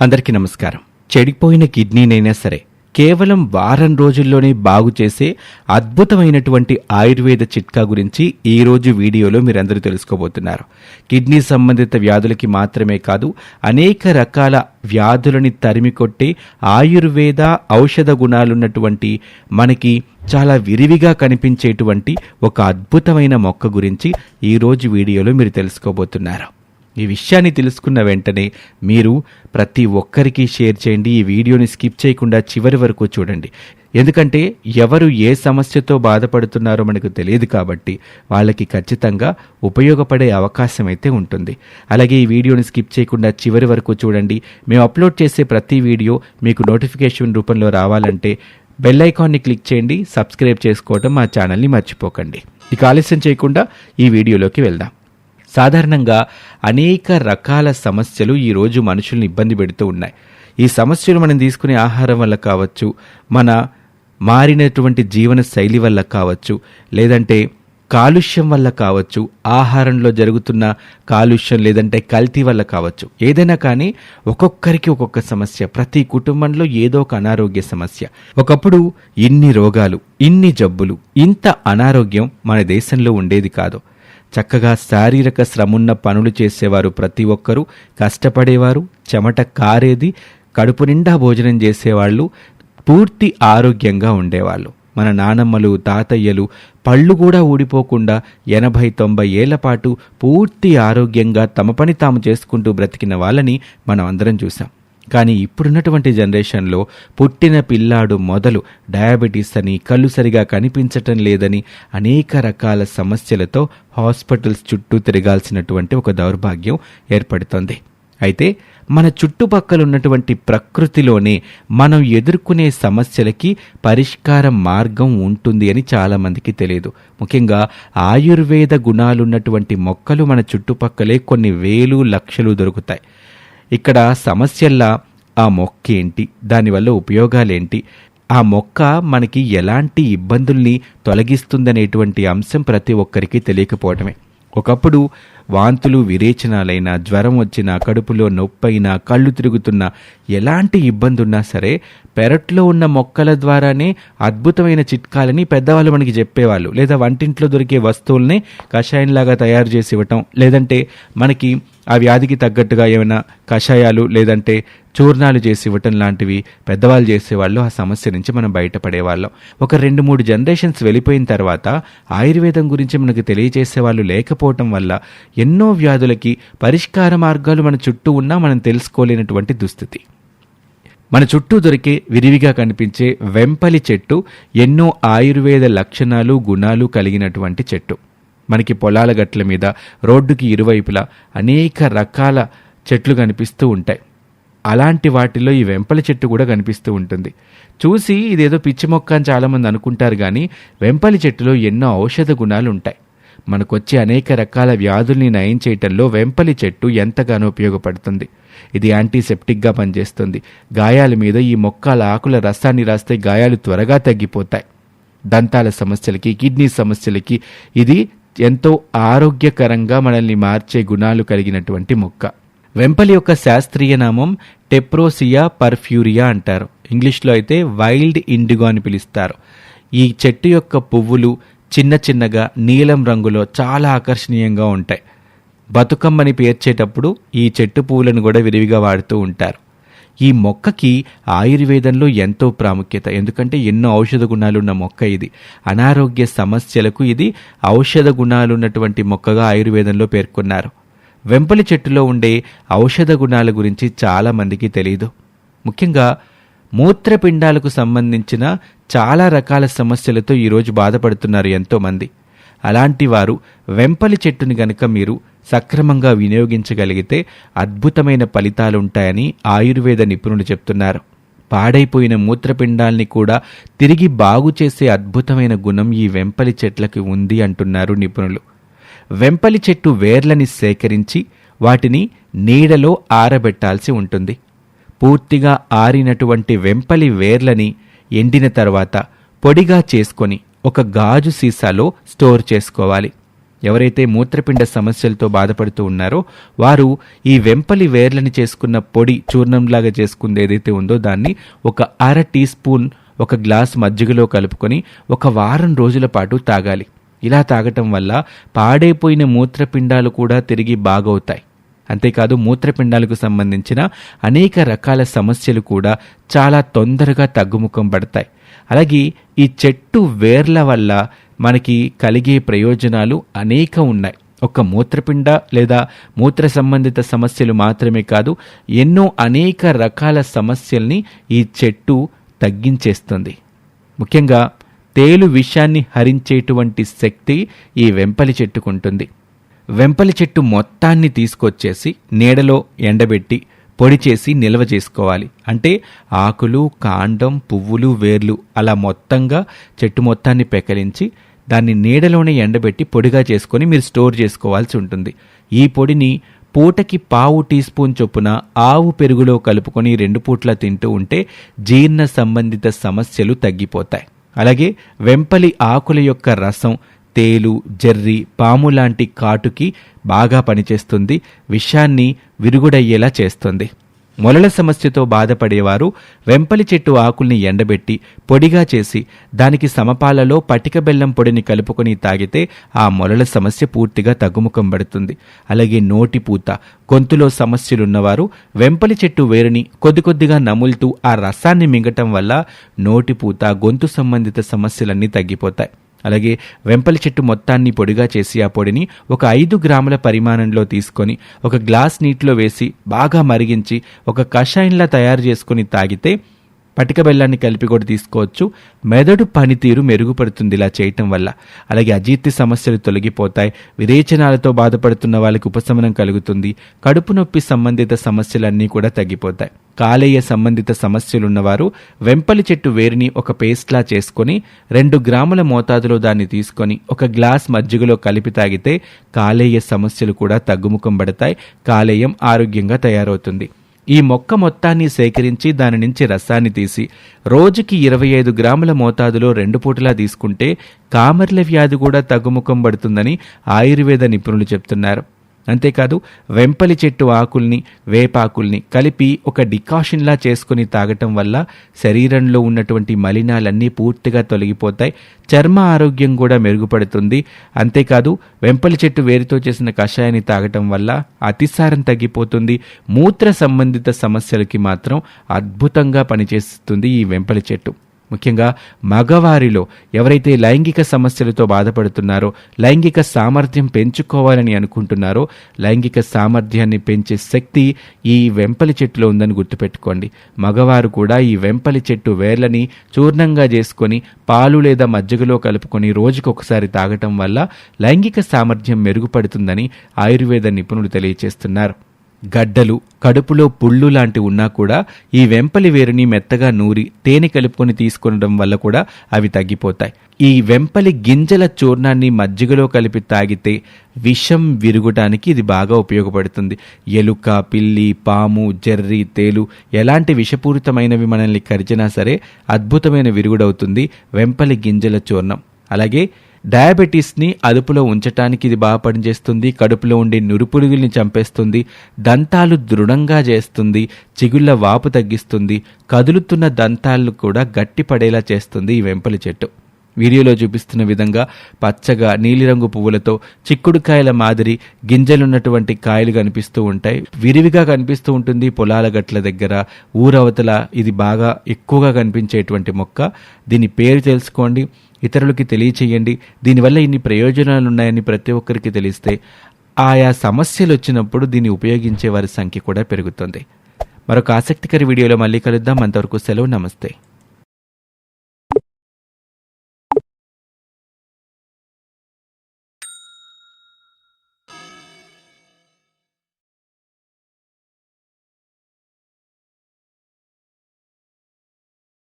అందరికీ నమస్కారం. చెడిపోయిన కిడ్నీనైనా సరే కేవలం వారం రోజుల్లోనే బాగు చేసే అద్భుతమైనటువంటి ఆయుర్వేద చిట్కా గురించి ఈరోజు వీడియోలో మీరందరూ తెలుసుకోబోతున్నారు. కిడ్నీ సంబంధిత వ్యాధులకి మాత్రమే కాదు అనేక రకాల వ్యాధులని తరిమికొట్టే ఆయుర్వేద ఔషధ గుణాలున్నటువంటి మనకి చాలా విరివిగా కనిపించేటువంటి ఒక అద్భుతమైన మొక్క గురించి ఈరోజు వీడియోలో మీరు తెలుసుకోబోతున్నారు. ఈ విషయాన్ని తెలుసుకున్న వెంటనే మీరు ప్రతి ఒక్కరికి షేర్ చేయండి. ఈ వీడియోని స్కిప్ చేయకుండా చివరి వరకు చూడండి. ఎందుకంటే ఎవరు ఏ సమస్యతో బాధపడుతున్నారో మనకు తెలియదు కాబట్టి వాళ్ళకి ఖచ్చితంగా ఉపయోగపడే అవకాశం అయితే ఉంటుంది. అలాగే ఈ వీడియోని స్కిప్ చేయకుండా చివరి వరకు చూడండి. మేము అప్లోడ్ చేసే ప్రతి వీడియో మీకు నోటిఫికేషన్ రూపంలో రావాలంటే బెల్ ఐకాన్ని క్లిక్ చేయండి. సబ్స్క్రైబ్ చేసుకోవడం మా ఛానల్ని మర్చిపోకండి. ఇక ఆలస్యం చేయకుండా ఈ వీడియోలోకి వెళ్దాం. సాధారణంగా అనేక రకాల సమస్యలు ఈరోజు మనుషుల్ని ఇబ్బంది పెడుతూ ఉన్నాయి. ఈ సమస్యలు మనం తీసుకునే ఆహారం వల్ల కావచ్చు మన మారినటువంటి జీవన శైలి వల్ల కావచ్చు లేదంటే కాలుష్యం వల్ల కావచ్చు ఆహారంలో జరుగుతున్న కాలుష్యం లేదంటే కల్తీ వల్ల కావచ్చు. ఏదైనా కానీ ఒక్కొక్కరికి ఒక్కొక్క సమస్య. ప్రతి కుటుంబంలో ఏదో ఒక అనారోగ్య సమస్య. ఒకప్పుడు ఇన్ని రోగాలు ఇన్ని జబ్బులు ఇంత అనారోగ్యం మన దేశంలో ఉండేది కాదు. చక్కగా శారీరక శ్రమున్న పనులు చేసేవారు ప్రతి ఒక్కరూ కష్టపడేవారు చెమట కారేది కడుపు నిండా భోజనం చేసేవాళ్ళు పూర్తి ఆరోగ్యంగా ఉండేవాళ్ళు. మన నానమ్మలు తాతయ్యలు పళ్ళు కూడా ఊడిపోకుండా ఎనభై తొంభై ఏళ్ళ పాటు పూర్తి ఆరోగ్యంగా తమ పని తాము చేసుకుంటూ బ్రతికిన వాళ్ళని మనం అందరం చూసాం కానీ ఇప్పుడున్నటువంటి జనరేషన్లో పుట్టిన పిల్లాడు మొదలు డయాబెటీస్ అని కళ్ళు సరిగా కనిపించటం లేదని అనేక రకాల సమస్యలతో హాస్పిటల్స్ చుట్టూ తిరగాల్సినటువంటి ఒక దౌర్భాగ్యం ఏర్పడుతోంది. అయితే మన చుట్టుపక్కల ఉన్నటువంటి ప్రకృతిలోనే మనం ఎదుర్కొనే సమస్యలకి పరిష్కార మార్గం ఉంటుంది అని చాలామందికి తెలియదు. ముఖ్యంగా ఆయుర్వేద గుణాలున్నటువంటి మొక్కలు మన చుట్టుపక్కలే కొన్ని వేలు లక్షలు దొరుకుతాయి. ఇక్కడ సమస్యల్లా ఆ మొక్క ఏంటి దానివల్ల ఉపయోగాలేంటి? ఆ మొక్క మనకి ఎలాంటి ఇబ్బందుల్ని తొలగిస్తుందనేటువంటి అంశం ప్రతి ఒక్కరికి తెలియకపోవటమే. ఒకప్పుడు వాంతులు విరేచనాలైనా జ్వరం వచ్చినా కడుపులో నొప్పైనా కళ్ళు తిరుగుతున్నా ఎలాంటి ఇబ్బంది ఉన్నా సరే పెరట్లో ఉన్న మొక్కల ద్వారానే అద్భుతమైన చిట్కాలని పెద్దవాళ్ళు మనకి చెప్పేవాళ్ళు. లేదా వంటింట్లో దొరికే వస్తువుల్ని కషాయంలాగా తయారు చేసి ఇవ్వటం. లేదంటే మనకి ఆ వ్యాధికి తగ్గట్టుగా ఏమైనా కషాయాలు లేదంటే చూర్ణాలు చేసి ఇవ్వటం లాంటివి పెద్దవాళ్ళు చేసేవాళ్ళు ఆ సమస్య నుంచి మనం బయటపడేవాళ్ళం. ఒక రెండు మూడు జనరేషన్స్ వెళ్ళిపోయిన తర్వాత ఆయుర్వేదం గురించి మనకు తెలియజేసే వాళ్ళు లేకపోవటం వల్ల ఎన్నో వ్యాధులకి పరిష్కార మార్గాలు మన చుట్టూ ఉన్నా మనం తెలుసుకోలేనటువంటి దుస్థితి. మన చుట్టూ దొరికే విరివిగా కనిపించే వెంపలి చెట్టు ఎన్నో ఆయుర్వేద లక్షణాలు గుణాలు కలిగినటువంటి చెట్టు. మనకి పొలాల గట్ల మీద రోడ్డుకి ఇరువైపులా అనేక రకాల చెట్లు కనిపిస్తూ ఉంటాయి. అలాంటి వాటిలో ఈ వెంపలి చెట్టు కూడా కనిపిస్తూ ఉంటుంది. చూసి ఇదేదో పిచ్చి మొక్క అని చాలామంది అనుకుంటారు కానీ వెంపలి చెట్టులో ఎన్నో ఔషధ గుణాలు ఉంటాయి. మనకొచ్చే అనేక రకాల వ్యాధుల్ని నయం చేయటంలో వెంపలి చెట్టు ఎంతగానో ఉపయోగపడుతుంది. ఇది యాంటీసెప్టిక్గా పనిచేస్తుంది. గాయాల మీద ఈ మొక్కల ఆకుల రసాన్ని రాస్తే గాయాలు త్వరగా తగ్గిపోతాయి. దంతాల సమస్యలకి కిడ్నీ సమస్యలకి ఇది ఎంతో ఆరోగ్యకరంగా మనల్ని మార్చే గుణాలు కలిగినటువంటి మొక్క. వెంపలి యొక్క శాస్త్రీయ నామం టెప్రోసియా పర్ఫ్యూరియా అంటారు. ఇంగ్లీష్లో అయితే వైల్డ్ ఇండిగో అని పిలుస్తారు. ఈ చెట్టు యొక్క పువ్వులు చిన్న చిన్నగా నీలం రంగులో చాలా ఆకర్షణీయంగా ఉంటాయి. బతుకమ్మని పేర్చేటప్పుడు ఈ చెట్టు పువ్వులను కూడా విరివిగా వాడుతూ ఉంటారు. ఈ మొక్కకి ఆయుర్వేదంలో ఎంతో ప్రాముఖ్యత. ఎందుకంటే ఎన్నో ఔషధ గుణాలున్న మొక్క ఇది. అనారోగ్య సమస్యలకు ఇది ఔషధ గుణాలున్నటువంటి మొక్కగా ఆయుర్వేదంలో పేర్కొన్నారు. వెంపలి చెట్టులో ఉండే ఔషధ గుణాల గురించి చాలా మందికి తెలియదు ముఖ్యంగా మూత్రపిండాలకు సంబంధించిన చాలా రకాల సమస్యలతో ఈరోజు బాధపడుతున్నారు ఎంతోమంది. అలాంటి వారు వెంపలి చెట్టుని గనక మీరు సక్రమంగా వినియోగించగలిగితే అద్భుతమైన ఫలితాలుంటాయని ఆయుర్వేద నిపుణులు చెప్తున్నారు. పాడైపోయిన మూత్రపిండాల్ని కూడా తిరిగి బాగు చేసే అద్భుతమైన గుణం ఈ వెంపలి చెట్లకి ఉంది అంటున్నారు నిపుణులు. వెంపలి చెట్టు వేర్లని సేకరించి వాటిని నీడలో ఆరబెట్టాల్సి ఉంటుంది. పూర్తిగా ఆరినటువంటి వెంపలి వేర్లని ఎండిన తర్వాత పొడిగా చేసుకొని ఒక గాజు సీసాలో స్టోర్ చేసుకోవాలి. ఎవరైతే మూత్రపిండ సమస్యలతో బాధపడుతూ ఉన్నారో వారు ఈ వెంపలి వేర్లని చేసుకున్న పొడి చూర్ణంలాగా చేసుకుంది ఏదైతే ఉందో దాన్ని ఒక అర టీ స్పూన్ ఒక గ్లాస్ మజ్జిగలో కలుపుకొని ఒక వారం రోజుల పాటు తాగాలి. ఇలా తాగటం వల్ల పాడైపోయిన మూత్రపిండాలు కూడా తిరిగి బాగవుతాయి. అంతేకాదు మూత్రపిండాలకు సంబంధించిన అనేక రకాల సమస్యలు కూడా చాలా తొందరగా తగ్గుముఖం పడతాయి. అలాగే ఈ చెట్టు వేర్ల వల్ల మనకి కలిగే ప్రయోజనాలు అనేక ఉన్నాయి. ఒక మూత్రపిండ లేదా మూత్ర సంబంధిత సమస్యలు మాత్రమే కాదు ఎన్నో అనేక రకాల సమస్యల్ని ఈ చెట్టు తగ్గించేస్తుంది. ముఖ్యంగా తేలు విషాన్ని హరించేటువంటి శక్తి ఈ వెంపలి చెట్టుకుంటుంది. వెంపలి చెట్టు మొత్తాన్ని తీసుకొచ్చేసి నీడలో ఎండబెట్టి పొడి చేసి నిల్వ చేసుకోవాలి. అంటే ఆకులు కాండం పువ్వులు వేర్లు అలా మొత్తంగా చెట్టు మొత్తాన్ని పెకలించి దాన్ని నీడలోనే ఎండబెట్టి పొడిగా చేసుకొని మీరు స్టోర్ చేసుకోవాల్సి ఉంటుంది. ఈ పొడిని పూటకి పావు టీ స్పూన్ చొప్పున ఆవు పెరుగులో కలుపుకొని రెండు పూట్ల తింటూ ఉంటే జీర్ణ సంబంధిత సమస్యలు తగ్గిపోతాయి. అలాగే వెంపలి ఆకుల యొక్క రసం తేలు జర్రి పాము లాంటి కాటుకి బాగా పనిచేస్తుంది విషాన్ని విరుగుడయ్యేలా చేస్తుంది. మొలల సమస్యతో బాధపడేవారు వెంపలి చెట్టు ఆకుల్ని ఎండబెట్టి పొడిగా చేసి దానికి సమపాలలో పటిక బెల్లం పొడిని కలుపుకొని తాగితే ఆ మొలల సమస్య పూర్తిగా తగ్గుముఖం పడుతుంది. అలాగే నోటి పూత గొంతులో సమస్యలున్నవారు వెంపలి చెట్టు వేరుని కొద్ది కొద్దిగా నములుతూ ఆ రసాన్ని మింగటం వల్ల నోటి పూత గొంతు సంబంధిత సమస్యలన్నీ తగ్గిపోతాయి. అలాగే వెంపలి చెట్టు మొత్తాన్ని పొడిగా చేసి ఆ పొడిని ఒక ఐదు గ్రాముల పరిమాణంలో తీసుకొని ఒక గ్లాస్ నీటిలో వేసి బాగా మరిగించి ఒక కషాయంలా తయారు చేసుకుని తాగితే పటిక బెల్లాన్ని కలిపి కూడా తీసుకోవచ్చు. మెదడు పనితీరు మెరుగుపడుతుంది ఇలా చేయటం వల్ల. అలాగే అజీర్తి సమస్యలు తొలగిపోతాయి. విరేచనాలతో బాధపడుతున్న వాళ్ళకి ఉపశమనం కలుగుతుంది. కడుపు నొప్పి సంబంధిత సమస్యలన్నీ కూడా తగ్గిపోతాయి. కాలేయ సంబంధిత సమస్యలున్నవారు వెంపలి చెట్టు వేరిని ఒక పేస్ట్లా చేసుకొని రెండు గ్రాముల మోతాదులో దాన్ని తీసుకొని ఒక గ్లాస్ మజ్జిగలో కలిపి తాగితే కాలేయ సమస్యలు కూడా తగ్గుముఖం పడతాయి. కాలేయం ఆరోగ్యంగా తయారవుతుంది. ఈ మొక్క మొత్తాన్ని సేకరించి దాని నుంచి రసాన్ని తీసి రోజుకి ఇరవై ఐదు గ్రాముల మోతాదులో రెండు పూటలా తీసుకుంటే కామర్ల వ్యాధి కూడా తగ్గుముఖం పడుతుందని ఆయుర్వేద నిపుణులు చెప్తున్నారు. అంతేకాదు వెంపలి చెట్టు ఆకుల్ని వేపాకుల్ని కలిపి ఒక డికాషన్లా చేసుకుని తాగటం వల్ల శరీరంలో ఉన్నటువంటి మలినాలన్నీ పూర్తిగా తొలగిపోతాయి. చర్మ ఆరోగ్యం కూడా మెరుగుపడుతుంది. అంతేకాదు వెంపలి చెట్టు వేరుతో చేసిన కషాయాన్ని తాగటం వల్ల అతిసారం తగ్గిపోతుంది. మూత్ర సంబంధిత సమస్యలకి మాత్రం అద్భుతంగా పనిచేస్తుంది ఈ వెంపలి చెట్టు. ముఖ్యంగా మగవారిలో ఎవరైతే లైంగిక సమస్యలతో బాధపడుతున్నారో లైంగిక సామర్థ్యం పెంచుకోవాలని అనుకుంటున్నారో లైంగిక సామర్థ్యాన్ని పెంచే శక్తి ఈ వెంపలి చెట్టులో ఉందని గుర్తుపెట్టుకోండి. మగవారు కూడా ఈ వెంపలి చెట్టు వేర్లని చూర్ణంగా చేసుకొని పాలు లేదా మజ్జిగలో కలుపుకొని రోజుకొకసారి తాగటం వల్ల లైంగిక సామర్థ్యం మెరుగుపడుతుందని ఆయుర్వేద నిపుణులు తెలియజేస్తున్నారు గడ్డలు కడుపులో పుళ్ళు లాంటి ఉన్నా కూడా ఈ వెంపలి వేరుని మెత్తగా నూరి తేనె కలుపుకొని తీసుకునడం వల్ల కూడా అవి తగ్గిపోతాయి. ఈ వెంపలి గింజల చూర్ణాన్ని మజ్జిగలో కలిపి తాగితే విషం విరుగుటానికి ఇది బాగా ఉపయోగపడుతుంది. ఎలుక పిల్లి పాము జర్రి తేలు ఎలాంటి విషపూరితమైనవి మనల్ని కరిచినా సరే అద్భుతమైన విరుగుడవుతుంది వెంపలి గింజల చూర్ణం. అలాగే డయాబెటీస్ని అదుపులో ఉంచటానికి ఇది బాగా పనిచేస్తుంది కడుపులో ఉండే నురుపురుగుల్ని చంపేస్తుంది దంతాలు దృఢంగా చేస్తుంది చిగుళ్ళ వాపు తగ్గిస్తుంది కదులుతున్న దంతాలు కూడా గట్టిపడేలా చేస్తుంది ఈ వెంపలి చెట్టు. వీడియోలో చూపిస్తున్న విధంగా పచ్చగా నీలిరంగు పువ్వులతో చిక్కుడుకాయల మాదిరి గింజలున్నటువంటి కాయలు కనిపిస్తూ ఉంటాయి. విరివిగా కనిపిస్తూ ఉంటుంది పొలాల గట్ల దగ్గర. ఊరవతల ఇది బాగా ఎక్కువగా కనిపించేటువంటి మొక్క. దీని పేరు తెలుసుకోండి. ఇతరులకి తెలియచేయండి. దీనివల్ల ఇన్ని ప్రయోజనాలు ఉన్నాయని ప్రతి ఒక్కరికి తెలిస్తే ఆయా సమస్యలు వచ్చినప్పుడు దీన్ని ఉపయోగించే వారి సంఖ్య కూడా పెరుగుతుంది. మరొక ఆసక్తికర వీడియోలో మళ్ళీ కలుద్దాం. అంతవరకు సెలవు. నమస్తే.